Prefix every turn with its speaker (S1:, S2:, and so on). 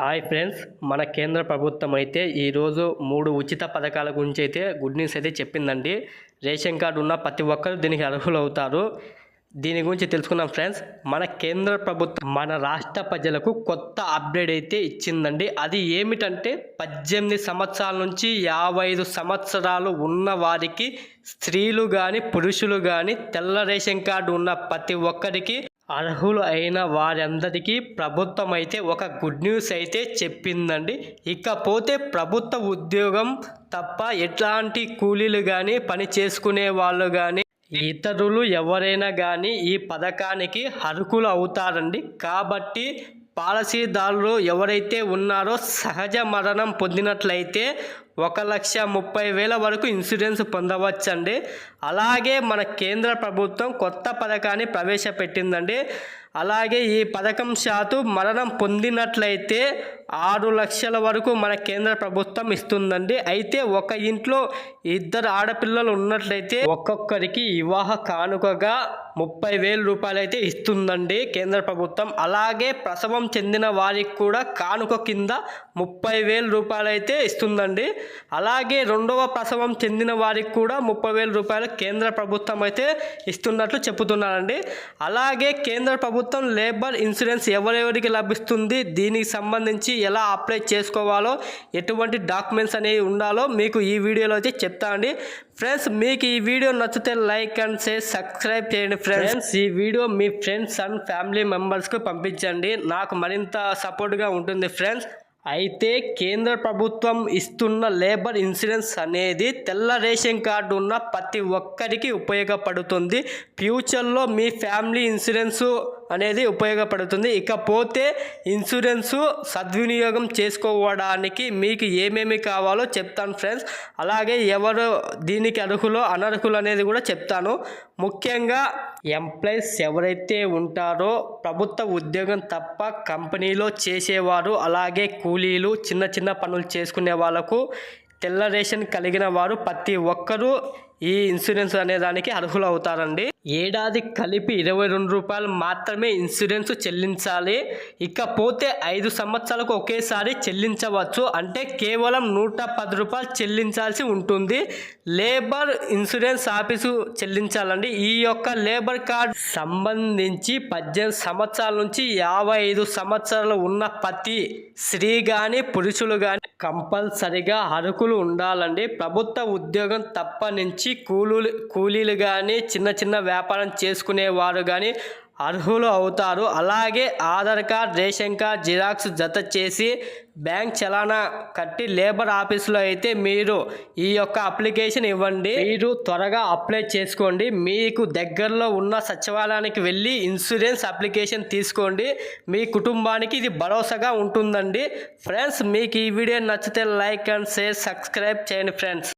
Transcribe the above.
S1: Hi friends మన కేంద్ర ప్రభుత్వం అయితే ఈరోజు మూడు ఉచిత పథకాల గురించి అయితే గుడ్ న్యూస్ అయితే చెప్పిందండి. రేషన్ కార్డు ఉన్న ప్రతి ఒక్కరు దీనికి అర్హులు అవుతారు దీని గురించి తెలుసుకున్నాం ఫ్రెండ్స్. మన కేంద్ర ప్రభుత్వం మన రాష్ట్ర ప్రజలకు కొత్త అప్డేట్ అయితే ఇచ్చిందండి. అది ఏమిటంటే పద్దెనిమిది సంవత్సరాల నుంచి యాభై ఐదు సంవత్సరాలు ఉన్న వారికి స్త్రీలు కానీ పురుషులు కానీ తెల్ల రేషన్ కార్డు ఉన్న ప్రతి ఒక్కరికి అర్హులు అయిన వారందరికీ ప్రభుత్వం అయితే ఒక గుడ్ న్యూస్ అయితే చెప్పిందండి. ఇకపోతే ప్రభుత్వ ఉద్యోగం తప్ప ఎట్లాంటి కూలీలు కానీ పని చేసుకునే వాళ్ళు కానీ ఇతరులు ఎవరైనా కానీ ఈ పథకానికి అర్హులు అవుతారండి. కాబట్టి పాలసీదారులు ఎవరైతే ఉన్నారో సహజ మరణం పొందినట్లయితే ఒక లక్ష ముప్పై వేల వరకు ఇన్సూరెన్స్ పొందవచ్చండి. అలాగే మన కేంద్ర ప్రభుత్వం కొత్త పథకాన్ని ప్రవేశపెట్టిందండి. అలాగే ఈ పథకం శాతు మరణం పొందినట్లయితే ఆరు లక్షల వరకు మన కేంద్ర ప్రభుత్వం ఇస్తుందండి. అయితే ఒక ఇంట్లో ఇద్దరు ఆడపిల్లలు ఉన్నట్లయితే ఒక్కొక్కరికి వివాహ కానుకగా ముప్పై వేల రూపాయలు అయితే ఇస్తుందండి కేంద్ర ప్రభుత్వం. అలాగే ప్రసవం చెందిన వారికి కూడా కానుక కింద ముప్పై వేల రూపాయలు అయితే ఇస్తుందండి. అలాగే రెండవ ప్రసవం చెందిన వారికి కూడా ముప్పై వేల రూపాయలు కేంద్ర ప్రభుత్వం అయితే ఇస్తున్నట్లు చెబుతున్నారండి అలాగే కేంద్ర ప్రభుత్వం లేబర్ ఇన్సూరెన్స్ ఎవరెవరికి లభిస్తుంది? దీనికి సంబంధించి ఎలా అప్లై చేసుకోవాలో? ఎటువంటి డాక్యుమెంట్స్ అనేవి ఉండాలో మీకు ఈ వీడియోలో అయితే చెప్తా అండి. ఫ్రెండ్స్ మీకు ఈ వీడియో నచ్చితే లైక్ అండ్ షేర్ సబ్స్క్రైబ్ చేయండి ఫ్రెండ్స్ ఈ వీడియో మీ ఫ్రెండ్స్ అండ్ ఫ్యామిలీ మెంబర్స్కి పంపించండి. నాకు మరింత సపోర్ట్గా ఉంటుంది ఫ్రెండ్స్. అయితే కేంద్ర ప్రభుత్వం ఇస్తున్న లేబర్ ఇన్సూరెన్స్ అనేది తెల్ల రేషన్ కార్డు ఉన్న ప్రతి ఒక్కరికి ఉపయోగపడుతుంది. ఫ్యూచర్లో మీ ఫ్యామిలీ ఇన్సూరెన్సు అనేది ఉపయోగపడుతుంది. ఇకపోతే ఇన్సూరెన్సు సద్వినియోగం చేసుకోవడానికి మీకు ఏమేమి కావాలో చెప్తాను ఫ్రెండ్స్. అలాగే ఎవరు దీనికి అర్హులో అనర్హులు అనేది కూడా చెప్తాను. ముఖ్యంగా ఎంప్లాయీస్ ఎవరైతే ఉంటారో ప్రభుత్వ ఉద్యోగం తప్ప కంపెనీలో చేసేవారు అలాగే కూలీలు చిన్న చిన్న పనులు చేసుకునే వాళ్ళకు తెల్ల రేషన్ కలిగిన వారు ప్రతి ఒక్కరూ ఈ ఇన్సూరెన్స్ అనే దానికి అర్హులు అవుతారండి ఏడాది కలిపి ఇరవై రెండు రూపాయలు మాత్రమే ఇన్సూరెన్స్ చెల్లించాలి. ఇకపోతే ఐదు సంవత్సరాలకు ఒకేసారి చెల్లించవచ్చు. అంటే కేవలం నూట పది రూపాయలు చెల్లించాల్సి ఉంటుంది. లేబర్ ఇన్సూరెన్స్ ఆఫీసు చెల్లించాలండి. ఈ యొక్క లేబర్ కార్డ్ సంబంధించి పద్దెనిమిది సంవత్సరాల నుంచి యాభై ఐదు సంవత్సరాలు ఉన్న ప్రతి స్త్రీ కానీ పురుషులు కానీ కంపల్సరిగా అర్హులు ఉండాలండి. ప్రభుత్వ ఉద్యోగం తప్ప నుంచి కూలీలు కూలీలు కానీ చిన్న చిన్న వ్యాపారం చేసుకునేవారు కానీ అర్హులు అవుతారు. అలాగే Aadhaar card ration card xerox జత చేసి బ్యాంక్ చలానా కట్టి లేబర్ ఆఫీస్లో అయితే మీరు ఈ యొక్క అప్లికేషన్ ఇవ్వండి. మీరు త్వరగా అప్లై చేసుకోండి. మీకు దగ్గరలో ఉన్న సచివాలయానికి వెళ్ళి ఇన్సూరెన్స్ అప్లికేషన్ తీసుకోండి. మీ కుటుంబానికి ఇది భరోసాగా ఉంటుందండి. ఫ్రెండ్స్ మీకు ఈ వీడియో నచ్చితే లైక్ అండ్ షేర్ సబ్స్క్రైబ్ చేయండి ఫ్రెండ్స్.